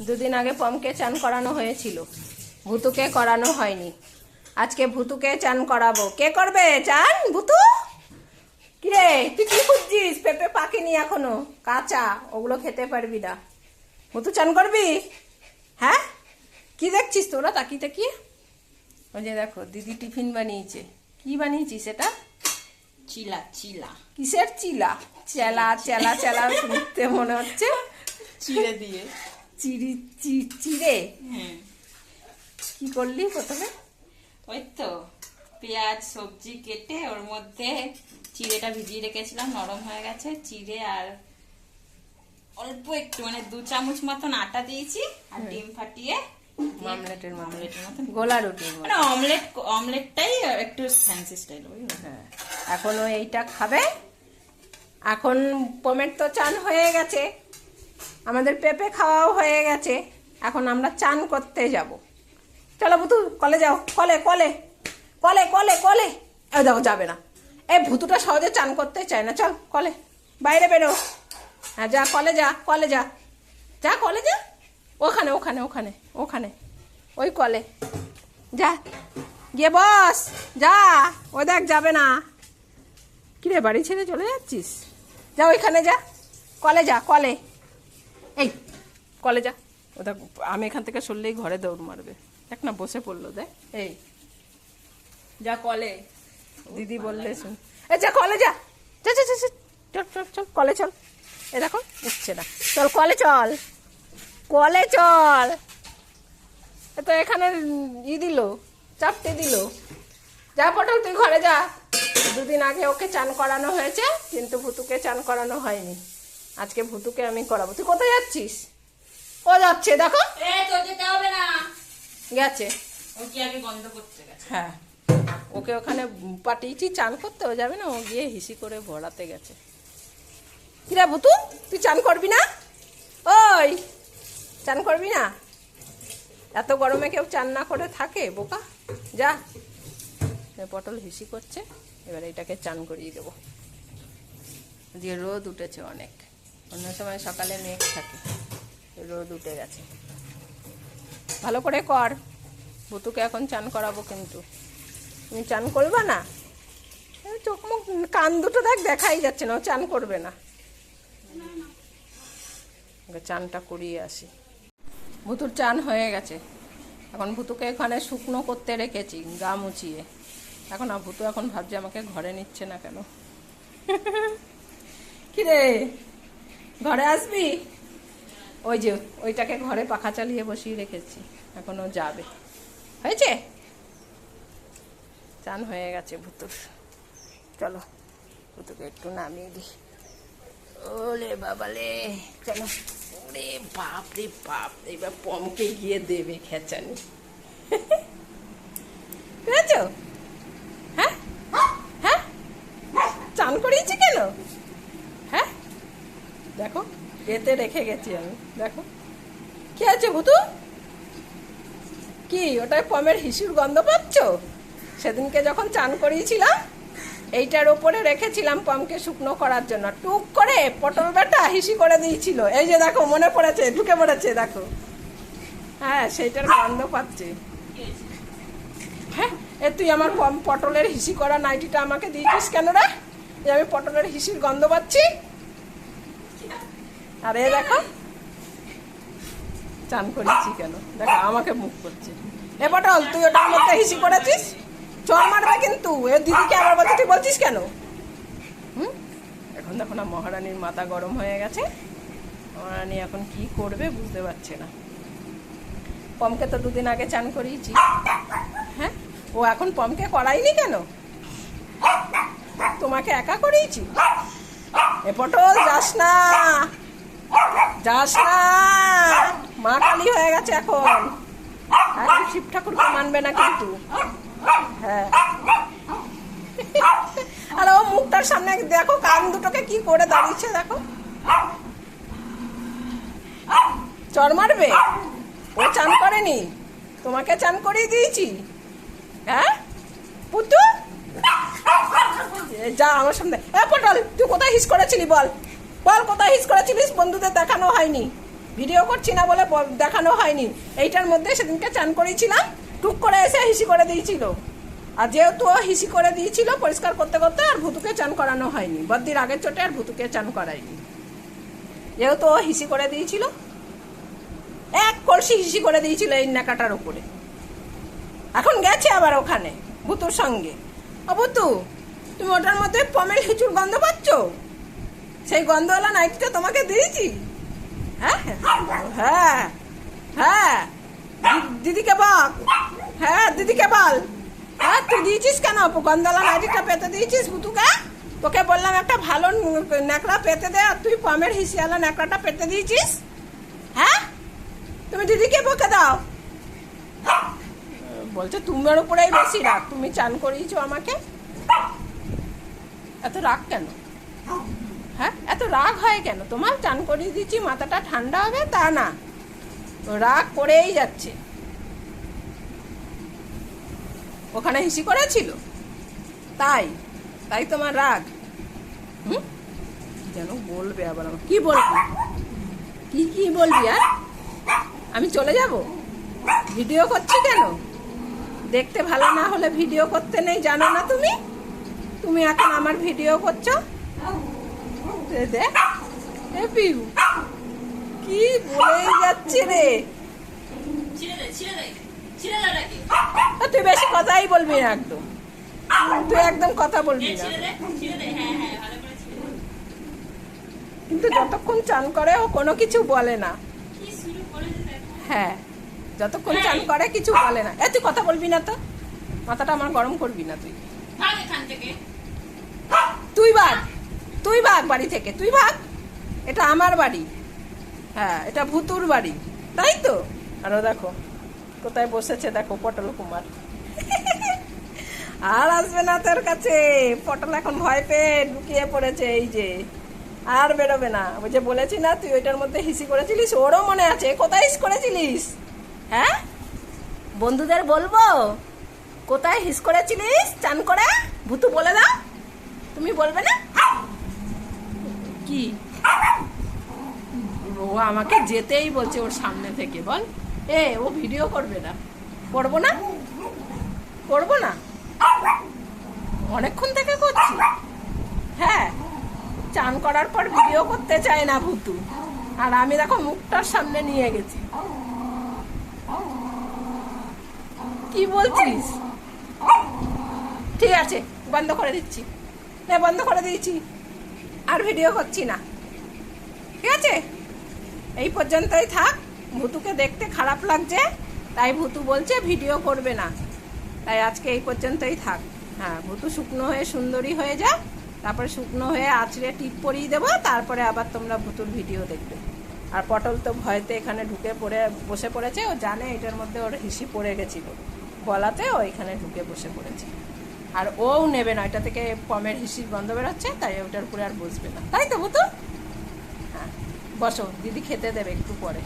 দুদিন আগে পমকে চান করানো হয়েছিল। ভুতুকে করানো হয়নি। আজকে ভুতুকে চান করাবো। কে করবে? চান? ভুতু? কিরে তুই কি খুঁজছিস? পেঁপে পাকেনি এখনও। কাঁচা ওগুলো খেতে পারবি না। ভুতু চান করবি? হ্যাঁ? কি দেখছিস তোরা? তাকিয়ে তাকিয়ে। ওই যে দেখো দিদি টিফিন বানিয়েছে। কি বানিয়েছিস এটা চিলা চিলা। কিসের চিলা? চেলা চেলা চেলা শুনতে মনে হচ্ছে। চিড়ে দিয়ে। চিড়ি চি- চিড়ে? হ্যাঁ কি করলি প্রথমে? ওই তো পেঁয়াজ সবজি কেটে ওর মধ্যে চিড়েটা ভিজিয়ে রেখেছিলাম নরম হয়ে গেছে। চিড়ে আর অল্প একটু মানে দু চামচ মতন আটা দিয়েছি আর ডিম ফাটিয়ে মামলেটের অমলেটের মতন। গোলা মতো। মানে অমলেট অমলেটটাই একটু ফ্যান্সি স্টাইল হ্যাঁ এখন এইটা খাবে। এখন পমের তো চান হয়ে গেছে। আমাদের পেঁপে খাওয়াও হয়ে গেছে। এখন আমরা চান করতে যাব। চলো ভুতু, কলে যাও। কলে কলে। কলে কলে কলে। এ দেখো যাবে না। এ ভুতুটা সহজে চান করতে চায় না। চল, কলে। বাইরে বেরো। হ্যাঁ যা, কলে যা কলে যা। যা, কলে যা। ওখানে ওখানে ওখানে ওখানে। ওই কলে। যা। গিয়ে বস। যা। ও দেখ, যাবে না। কিরে, বাড়ি ছেড়ে চলে যাচ্ছিস? যা, ওইখানে যা। কলে যা, কলে। এই কলে যা। ও দেখ আমি এখান থেকে সরলেই ঘরে দৌড় মারবে। দেখ না বসে পড়ল দেখ। এই যা কলে। দিদি বললে শুন। এই যা কলে যা। যা যা, যা। চল চল চল কলে চল। এ দেখো উঠছে না। চল কলে চল। কলে চল। এ তো এখানে ই দিল চাপতে দিল। যা পটল তুই ঘরে যা। দুদিন আগে ওকে চান করানো হয়েছে কিন্তু ভুতুকে চান করানো হয়নি। আজকে ভুতুকে আমি করাবো। তুই কোথায় যাচ্ছিস? ও যাচ্ছে দেখো। গেছে। হ্যাঁ। ওকে ওখানে পাঠিয়েছি চান করতে ও যাবে না ও গিয়ে হিসি করে ভরাতে গেছে। কিরা ভুতু তুই চান করবি না? ওই চান করবি না? এত গরমে কেউ চান না করে থাকে বোকা। যা। পটল হিসি করছে এবার এটাকে চান করিয়ে দেবো। দিয়ে রোদ উঠেছে অনেক। অন্য সময় সকালে মেঘ থাকে, রোদ উঠে গেছে। ভালো করে কর ভুতুকে এখন চান করাবো কিন্তু। তুমি চান করবে না? চোখ মুখ, কান দুটো দেখ, দেখাই যাচ্ছে না, ও চান করবে না। চানটা করিয়ে আসি। ভুতুর চান হয়ে গেছে। এখন ভুতুকে এখানে শুকনো করতে রেখেছি, গা মুছিয়ে। এখন ভুতু এখন ভাবছে আমাকে ঘরে নিচ্ছে না কেন? কিরে? ঘরে আসবি? ওই যে, ওইটাকে ঘরে পাখা চালিয়ে বসিয়ে রেখেছি। এখন ও যাবে। হয়েছে? চান হয়ে গেছে ভুতুর। চলো, ভুতুকে একটু নামিয়ে দিই। ওলে বাবালে চলো ওরে বাপ রে বাপ এবার পমকে গিয়ে দেবে খেচানি বুঝেছ হ্যাঁ হ্যাঁ চান করিয়েছি কেন হ্যাঁ দেখো এতে রেখে গেছি আমি, দেখো। কি আছে ভুতু? কি, ওটায় পমের হিসুর গন্ধ পাচ্ছ? সেদিনকে যখন চান করিয়েছিলাম, এইটার ওপরে রেখেছিলাম পমকে শুকনো করার জন্য। টুক করে পটল বেটা হিসি করে দিয়েছিল। এই যে দেখো, মনে পড়েছে, ঢুকে পড়েছে, দেখো। হ্যাঁ সেইটার গন্ধ পাচ্ছে। হ্যাঁ এ তুই আমার পম- পটলের হিসি করা নাইটিটা আমাকে দিয়েছিস কেন রে? আমি পটলের হিসির গন্ধ পাচ্ছি? আর দেখো। চান করেছি কেন? দেখো, আমাকে মুখ করছে। এ পটল, তুই ওটার মধ্যে হিসি করেছিস? চল মারবে কিন্তু। এ দিদিকে আবার বলতে তুই বলছিস কেন? হুম? এখন দেখো না, মহারানীর মাথা গরম হয়ে গেছে। মহারানী এখন কি করবে বুঝতে পারছে না। পমকে তো দুদিন আগে চান করিয়েছি। হ্যাঁ? ও এখন পমকে করাইনি কেন? তোমাকে একা করিয়েছি? এ পটল, যাস না। যাস মা কালী হয়ে গেছে এখন। এখন শিব ঠাকুরকে মানবে না কিন্তু হ্যাঁ। আর ও মুখটার সামনে দেখো, কান দুটোকে কি করে দাঁড়িয়েছে দেখো। চর মারবে? ও চান করেনি? তোমাকে চান করিয়ে দিয়েছি। হ্যাঁ? পুতু যা আমার সামনে। এ পটল, তুই কোথায় হিস করেছিলি বল? বল, কোথায় হিস করেছিলিস? বন্ধুদের দেখানো হয়নি। ভিডিও করছি না বলে দেখানো হয়নি। এইটার মধ্যে সেদিনকে চান করেছিলাম, টুক করে এসে হিসি করে দিয়েছিল। আর যেহেতু ও হিসি করে দিয়েছিল, পরিষ্কার করতে করতে আর ভুতুকে চান করানো হয়নি। বদ্দির আগের চোটে আর ভুতুকে চান করায়নি। যেহেতু ও হিসি করে দিয়েছিল, এক কলসি হিসি করে দিয়েছিল এই নাকাটার উপরে। এখন গেছে আবার ওখানে, ভুতুর সঙ্গে। ভুতু তুমি ওটার মধ্যে পমের হিচুর গন্ধ পাচ্ছ? সেই গন্ধওয়ালা নাইটিটা তোমাকে দিয়েছি? হ্যাঁ? হ্যাঁ। হ্যাঁ। দিদিকে বল? হ্যাঁ দিদিকে বল? হ্যাঁ তুই দিয়েছিস কেন? গন্ধওয়ালা নাইটিটা পেতে দিয়েছিস ভুতুকে তোকে বললাম একটা ভালো ন্যাকড়া পেতে দে, আর তুই পমের হিসিয়ালা ন্যাকড়াটা পেতে দিয়েছিস? হ্যাঁ? তুমি দিদিকে বকে দাও। বলছে, তোমার উপরেই বেশি রাগ। তুমি চান করিয়েছো আমাকে? এত রাগ কেন? হ্যাঁ? এত রাগ হয় কেন? তোমার চান করিয়ে দিচ্ছি মাথাটা ঠান্ডা হবে, তা না। রাগ করেই যাচ্ছে। ওখানে হিসি করেছিল? তাই তাই তোমার রাগ। যেন বলবে আবার আমার কি বলবি? কি কি বলবি আর? আমি চলে যাব? ভিডিও করছি কেন? দেখতে ভালো না হলে ভিডিও করতে নেই, জানো না তুমি? তুমি এখন আমার ভিডিও করছ? দেখ পিউ কি বলেই যাচ্ছে রে? তুই বেশি কথাই বলবি না একদম। তুই একদম কথা বলবি না। কিন্তু যতক্ষণ চান করে ও কোনো কিছু বলে না। হ্যাঁ যতক্ষণ চান করে কিছু বলে না। এ তুই কথা বলবি না তো। মাথাটা আমার গরম করবি না তুই। তুই ভাগ তুই ভাগ বাড়ি থেকে, তুই ভাগ। এটা আমার বাড়ি। হ্যাঁ এটা ভুতুর বাড়ি। তাই তো? আরও দেখো, কোথায় বসেছে দেখো পটল কুমার। আর আসবে না তোর কাছে। পটল এখন ভয় পেয়ে ঢুকিয়ে পড়েছে, এই যে। আর বেরোবে না। ওই যে বলেছি না, তুই ওইটার মধ্যে হিসি করেছিলিস? ওরও মনে আছে। কোথায় হিস করেছিলিস? হ্যাঁ? বন্ধুদের বলব, কোথায় হিস করেছিলিস? চান করে? ভুতু বলে দাও। তুমি বলবে না? কি? ও আমাকে যেতেই বলছে ওর সামনে থেকে, বল। এ, ও ভিডিও করবে না। করব না? করব না? অনেকক্ষণ থেকে করছি। হ্যাঁ চান করার পর ভিডিও করতে চায় না ভুতু। আর আমি দেখো মুখটার সামনে নিয়ে গেছি। কি বলছিস? ঠিক আছে, বন্ধ করে দিচ্ছি। হ্যাঁ বন্ধ করে দিয়েছি। আর ভিডিও করছি না। ঠিক আছে? এই পর্যন্তই থাক। ভুতুকে দেখতে খারাপ লাগছে, তাই ভুতু বলছে ভিডিও করবে না। তাই আজকে এই পর্যন্তই থাক। হ্যাঁ ভুতু শুকনো হয়ে সুন্দরী হয়ে যা, তারপরে শুকনো হয়ে আঁচড়ে টিপ পরিয়ে দেবো, তারপরে আবার তোমরা ভুতুর ভিডিও দেখবে। আর পটল তো ভয়তে এখানে ঢুকে পড়ে, বসে পড়েছে, ও জানে এটার মধ্যে ওর হিসি পড়ে গেছিল। গলাতে ও এখানে ঢুকে বসে পড়েছে। আর ওও নেবে না, এটা থেকে পমের হিসির গন্ধ বেরোচ্ছে, তাই ওটার উপরে আর বসবে না। তাই তো ভুতু হ্যাঁ বসো, দিদি খেতে দেবে একটু পরে।